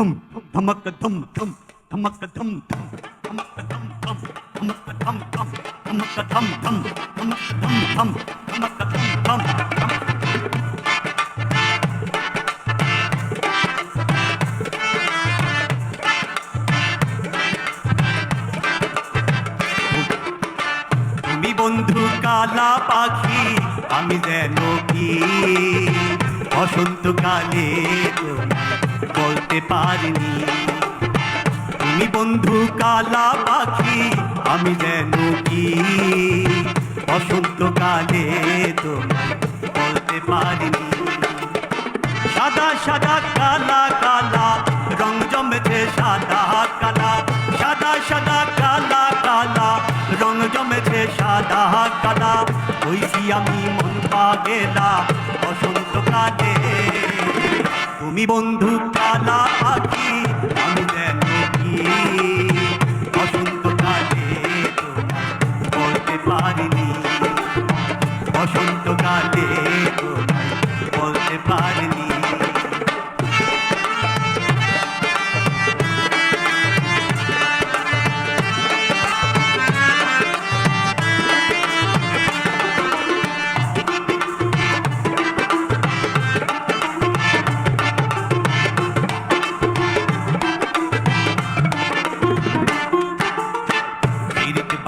ধুম ধমক ধুম ধুম ধমক ধুম ধুম ধমক ধুম ধুম ধমক ধম ধম ধমক ধম ধম ধমক ধম ধম ধমক ধম ধম তুমি বন্ধু কালা পাখি, আমি যেন কি? বসন্তকালে তোমায় বলতে পারিনি। তুমি বন্ধু কালা পাখি, আমি যেন কি? বসন্তকালে তোমায় বলতে পারিনি। সাদা সাদা কালা কালা, রং জমেছে সাদা কালা। সাদা সাদা কালা কালা, রং জমেছে সাদা কালা। হইছি আমি মন পাগেলা বসন্তকালে তুমি বন্ধু কালা পাখি।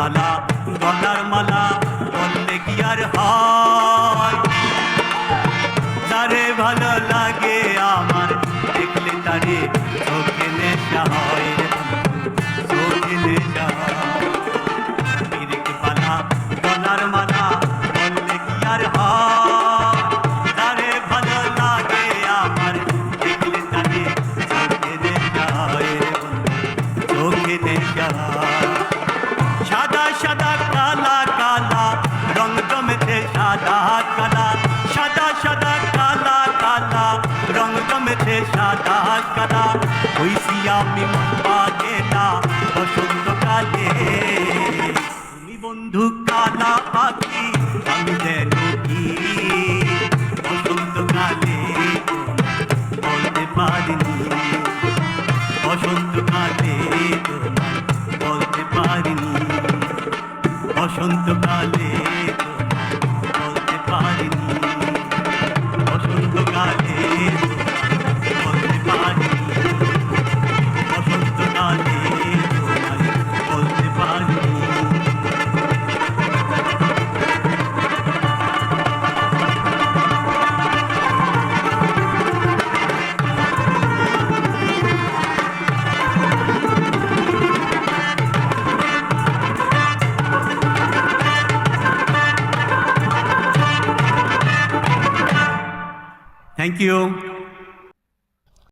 বালা গলার মালা বললে কি আর হয়? তারে ভালো লাগে আমার, দেখলে তারে চোখে নেশা হয়। সাদা কালা, সাদা সাদা কালা কালা। রং জমেছে সাদা কালা। হইছি আমি মন পাগেলা বসন্তকালে। তুমি বন্ধু কালা পাখি Thank you.